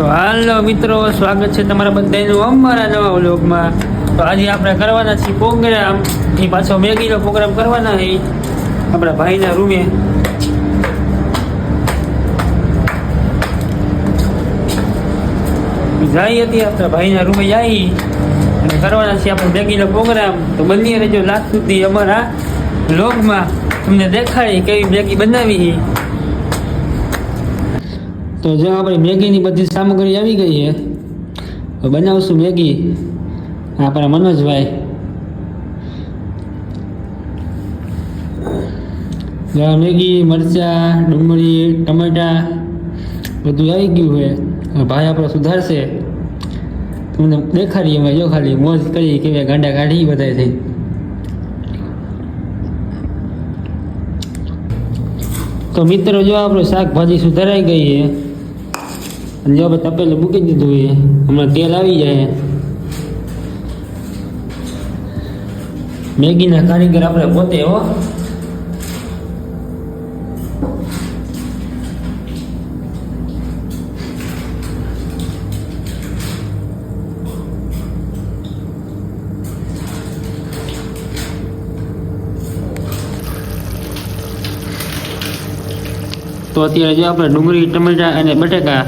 તો હાલો મિત્રો, સ્વાગત છે તમારા બધાનું અમારા નવા વ્લોગમાં. તો આજે આપણે કરવાના છીએ પ્રોગ્રામ એ પાછો મેગીનો પ્રોગ્રામ કરવાના છે. આપણા ભાઈના રૂમે. જઈ હતી આપણા ભાઈના રૂમે જઈ અને કરવાના છે આપણે મેગીનો પ્રોગ્રામ તો બંને રહેજો લાસ્ટ સુધી અમારા વ્લોગમાં. તમને દેખાડી કેવી મેગી બનાવી તો જો આપણે મેગીની બધી સામગ્રી આવી ગઈ છે બનાવશું મેગી. આપણા મનોજભાઈ. મેગી, મરચાં, ડુંગળી, ટમેટા બધું આવી ગયું છે ભાઈ આપણો સુધારશે. તમને દેખાડીએ અમે જો ખાલી મોજ કરી કેવી ગાંડા કાઢી બધા થઈ. તો મિત્રો, જો આપણું શાકભાજી સુધારાઈ ગઈ છે જો આપણે તપેલું મૂકી દીધું એ, હમણાં તેલ આવી જાય. મેગીના કારીગર આપણે પોતે, હો. તો અત્યારે જો આપણે ડુંગળી, ટમેટા અને બટેકા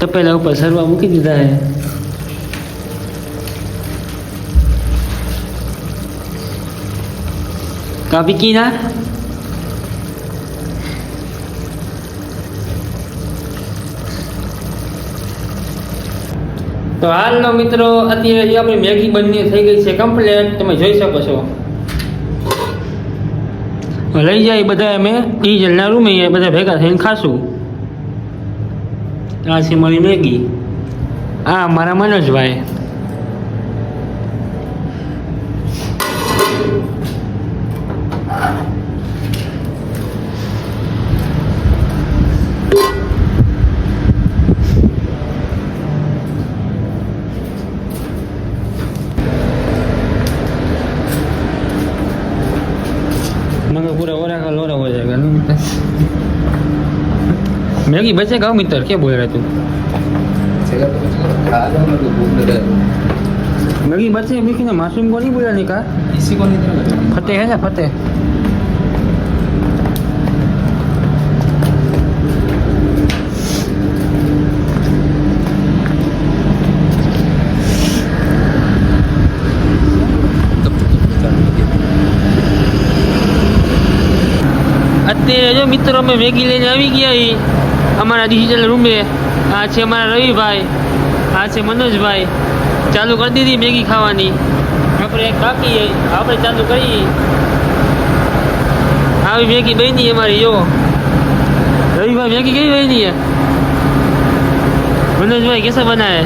તપેલા ઉપર સરવા મૂકી દીધા છે કાપી કીના તો હાલનો મિત્રો, અત્યારે આપણી મેગી બંને થઈ ગઈ છે કમ્પ્લેટ તમે જોઈ શકો છો. લઈ જાય બધા અમે. ડીઝલના રૂમે એ બધા ભેગા થઈને ખાશું. આ છે મારી મેગી આ મારા મનોજભાઈ मगर पूरा हो रहा लोरा हो जाएगा ना मित्र मैगी बचेगा मित्र क्या बोल रहा तू मैगी बचे मिकी ने मासूम को नहीं बोला नहीं कहा इसी को नहीं देना फतेह है ना फतेह અત્યારે જો મિત્રો અમે મેગી લઈને આવી ગયા ઈ અમારા ડિજિટલ રૂમે આ છે અમારા રવિભાઈ, આ છે મનોજભાઈ. ચાલુ કરી દીધી મેગી ખાવાની. આપણે કાપીએ આપણે ચાલુ કરીએ આવી મેગી બની અમારી યો રવિભાઈ મેગી કેવી બની મનોજભાઈ કેસા બનાવે?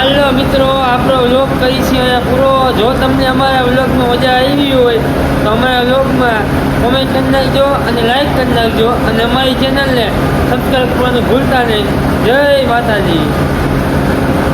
હાલો મિત્રો, આપણો વ્લોગ કરી છે અહીંયા પૂરો? જો તમને અમારા વ્લોગમાં મજા આવી હોય, તો અમારા વ્લોગમાં કોમેન્ટ કરી નાખજો અને લાઈક કરી નાખજો અને અમારી ચેનલને સબસ્ક્રાઈબ કરવાનું ભૂલતા નહીં. જય માતાજી.